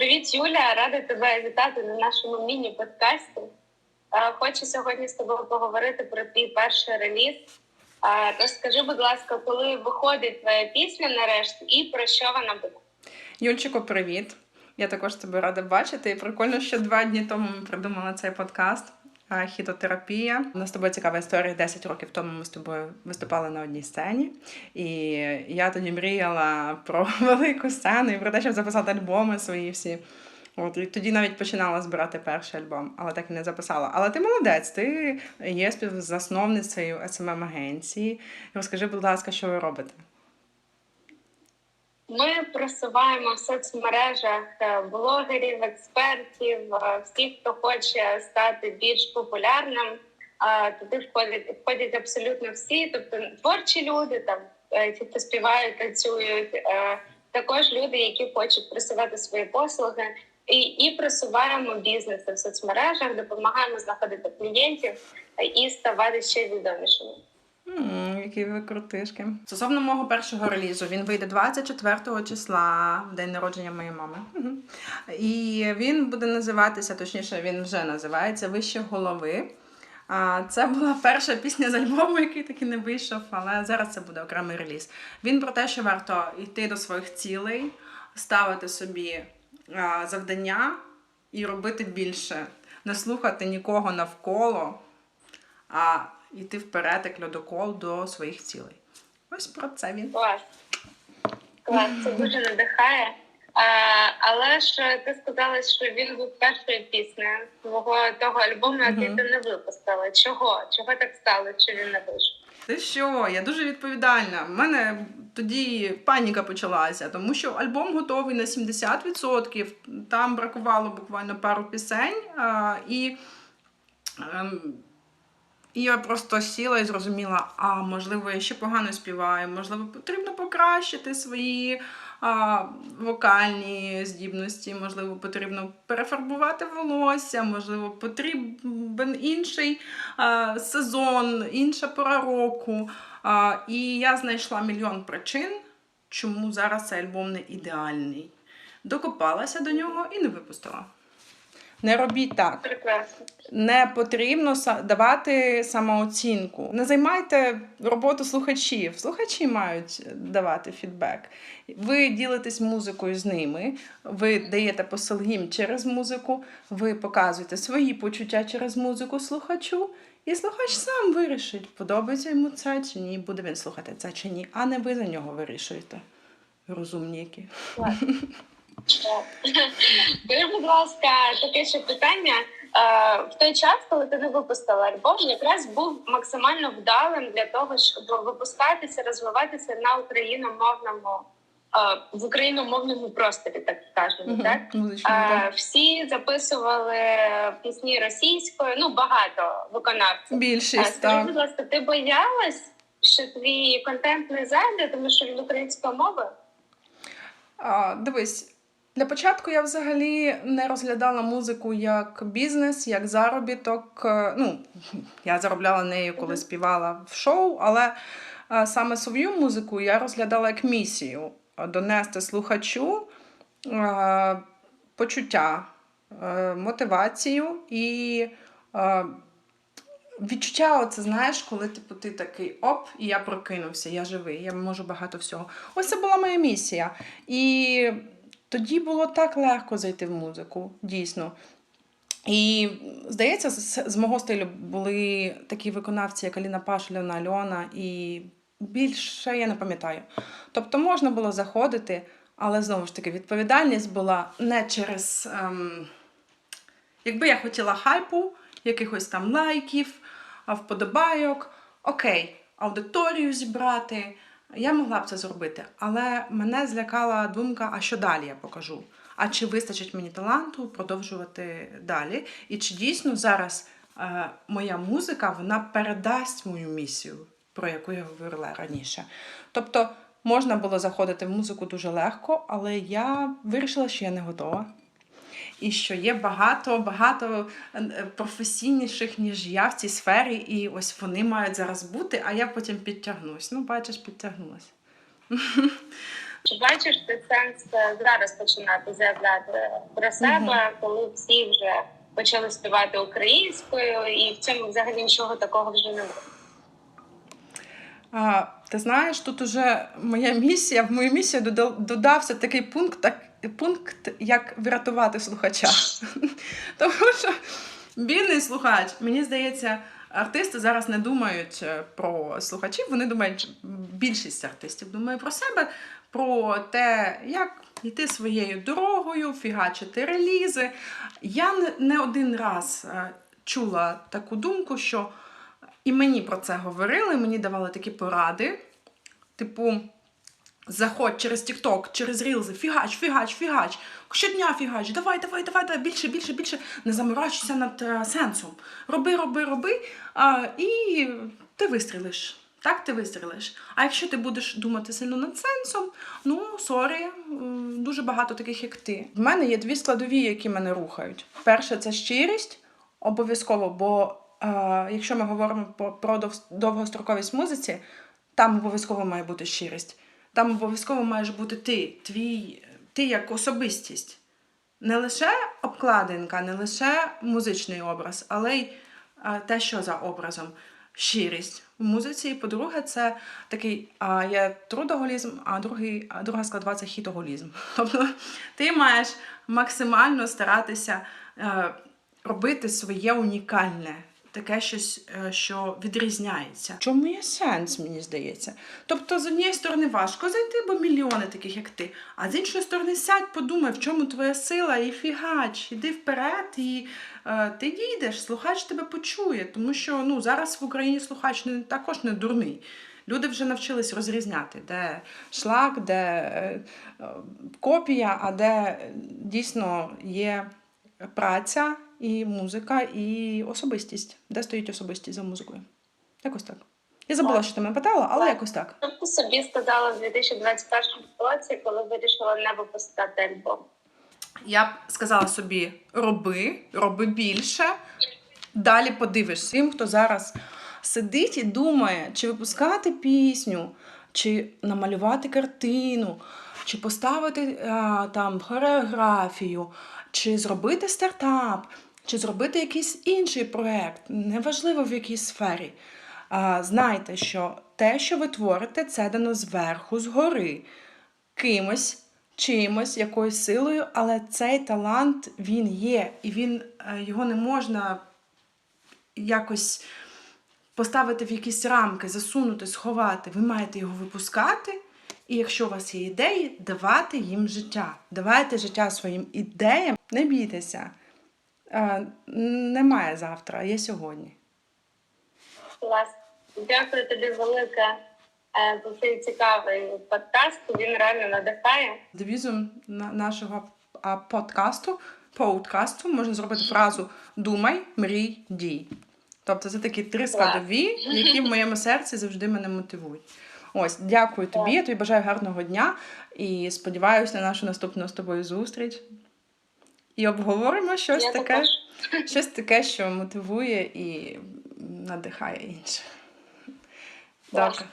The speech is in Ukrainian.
Привіт, Юля! Рада тебе вітати на нашому міні-подкасті. Е, Хочу сьогодні з тобою поговорити про твій перший реліз. Тож скажи, будь ласка, коли виходить твоя пісня нарешті і про що вона буде? Юльчику, привіт! Я також тебе рада бачити. І прикольно, що два дні тому ми придумали цей подкаст. Хітотерапія. У нас з тобою цікава історія. 10 років тому ми з тобою виступали на одній сцені. І я тоді мріяла про велику сцену і про те, щоб записати альбоми свої всі. От, і тоді навіть починала збирати перший альбом, але так і не записала. Але ти молодець, ти є співзасновницею smm агенції Розкажи, будь ласка, що ви робите? Ми просуваємо в соцмережах е, блогерів, експертів, е, всіх, хто хоче стати більш популярним. А Туди входять входять абсолютно всі, тобто творчі люди, там е, ті, хто співають, танцюють, е, також люди, які хочуть просувати свої послуги, і, і просуваємо бізнеси в соцмережах, допомагаємо знаходити клієнтів е, і ставати ще відомішими. М, Які ви крутишки. Стосовно мого першого релізу, він вийде 24 числа, в день народження моєї мами. І він буде називатися, точніше, він вже називається Вище голови. Це була перша пісня з альбому, який таки не вийшов, але зараз це буде окремий реліз. Він про те, що варто йти до своїх цілей, ставити собі завдання і робити більше, не слухати нікого навколо а йти вперед, як льодокол до своїх цілей. Ось про це він. Клас. Клас, це дуже надихає. А, але ж ти сказала, що він був першою піснею твого того альбому, який ти не випустила. Чого? Чого так стало, що він не вийшов? Ти що? Я дуже відповідальна. У мене тоді паніка почалася, тому що альбом готовий на 70%. Там бракувало буквально пару пісень. А, і, ем, і я просто сіла і зрозуміла, а можливо, я ще погано співаю, можливо, потрібно покращити свої а, вокальні здібності, можливо, потрібно перефарбувати волосся, можливо, потрібен інший а, сезон, інша пора року. А, і я знайшла мільйон причин, чому зараз цей альбом не ідеальний. Докопалася до нього і не випустила. Не робіть так Прекрасно. не потрібно давати самооцінку. Не займайте роботу слухачів. Слухачі мають давати фідбек. Ви ділитесь музикою з ними, ви даєте посил їм через музику, ви показуєте свої почуття через музику слухачу. І слухач сам вирішить, подобається йому це чи ні, буде він слухати це чи ні, а не ви за нього вирішуєте. Розумні Скажи, будь ласка, таке ще питання. Е, В той час, коли ти не випустила альбом, якраз був максимально вдалим для того, щоб випускатися, розвиватися на україномовному е, в україномовному просторі, так скажемо, Мгм. так? Музичні, Е, так. Всі записували пісні російською, ну багато виконавців. Більшість, Скажи, так. будь ласка, ти боялась, що твій контент не зайде, тому що він українською мовою? Дивись, для початку я взагалі не розглядала музику як бізнес, як заробіток. Е, Ну, я заробляла нею, коли співала в шоу, але е, саме свою музику я розглядала як місію донести слухачу е, почуття, мотивацію і. Відчуття, оце знаєш, коли типу, ти такий оп, і я прокинувся, я живий, я можу багато всього. Ось це була моя місія. І тоді було так легко зайти в музику, дійсно. І здається, з, мого стилю були такі виконавці, як Аліна Пашулівна, Альона, і більше я не пам'ятаю. Тобто можна було заходити, але знову ж таки відповідальність була не через. Ем, якби я хотіла хайпу, якихось там лайків, вподобайок, окей, аудиторію зібрати. Я могла б це зробити, але мене злякала думка, а що далі я покажу? А чи вистачить мені таланту продовжувати далі? І чи дійсно зараз е, моя музика вона передасть мою місію, про яку я говорила раніше? Тобто можна було заходити в музику дуже легко, але я вирішила, що я не готова. І що є багато, багато е, професійніших, ніж я в цій сфері, і ось вони мають зараз бути, а я потім підтягнусь. Ну, бачиш, підтягнулася. Чи бачиш ти сенс е, зараз починати заявляти про себе, коли всі вже почали співати українською, і в цьому взагалі нічого такого вже не буде? А, ти знаєш, тут уже моя місія, в мою місію дода- додався такий пункт, так, пункт, як врятувати слухача. Тому що бідний слухач, мені здається, артисти зараз не думають е, про слухачів, вони думають, більшість артистів думає про себе, про те, як йти своєю дорогою, фігачити релізи. Я не, один раз е, чула таку думку, що і мені про це говорили, мені давали такі поради. Типу, заходь через TikTok, через Рілзи, фігач, фігач, фігач. Щодня фігач, давай, давай, давай, давай, більше, більше, більше. Не заморачуйся над е, сенсом. Роби, роби, роби, а, і ти вистрілиш. Так, ти вистрілиш. А якщо ти будеш думати сильно над сенсом, ну сорі, дуже багато таких, як ти. В мене є дві складові, які мене рухають. Перше це щирість, обов'язково, бо е, якщо ми говоримо про, про дов- довгостроковість музиці, там обов'язково має бути щирість. Там обов'язково маєш бути ти, твій, ти як особистість. Не лише обкладинка, не лише музичний образ, але й те, що за образом. Щирість в музиці. І по-друге, це такий а, є трудоголізм, а другий, а друга складова це хітоголізм. Тобто ти маєш максимально старатися е, робити своє унікальне, таке щось, е, що відрізняється. Чому є сенс, мені здається? Тобто, з однієї сторони важко зайти, бо мільйони таких, як ти. А з іншої сторони, сядь, подумай, в чому твоя сила, і фігач, іди вперед, і е, ти дійдеш, слухач тебе почує. Тому що ну, зараз в Україні слухач не, також не дурний. Люди вже навчились розрізняти, де шлак, де е, е, копія, а де дійсно є праця і музика, і особистість. Де стоїть особистість за музикою? Якось так. Я забула, що ти мене питала, але якось так. Що ти собі сказала в 2021 році, коли вирішила не випускати альбом? Я б сказала собі: роби, роби більше. Далі подивишся. Тим, хто зараз сидить і думає, чи випускати пісню, чи намалювати картину, чи поставити а, там хореографію, чи зробити стартап, чи зробити якийсь інший проект, неважливо в якій сфері. Знайте, що те, що ви творите, це дано зверху, згори, кимось, чимось, якоюсь силою, але цей талант він є, і він е, його не можна якось поставити в якісь рамки, засунути, сховати. Ви маєте його випускати. І якщо у вас є ідеї, давати їм життя. Давайте життя своїм ідеям. Не бійтеся. Е, Немає завтра, є сьогодні. Клас. Дякую тобі велике е, за цей цікавий подкаст. Він реально надихає. Девізом нашого подкасту, подкасту можна зробити фразу Думай, мрій, дій. Тобто це такі три складові, які в моєму серці завжди мене мотивують. Ось, дякую тобі. Я тобі бажаю гарного дня і сподіваюся на нашу наступну з тобою зустріч. І обговоримо щось Я таке, також. щось таке, що мотивує і надихає інших. Добре.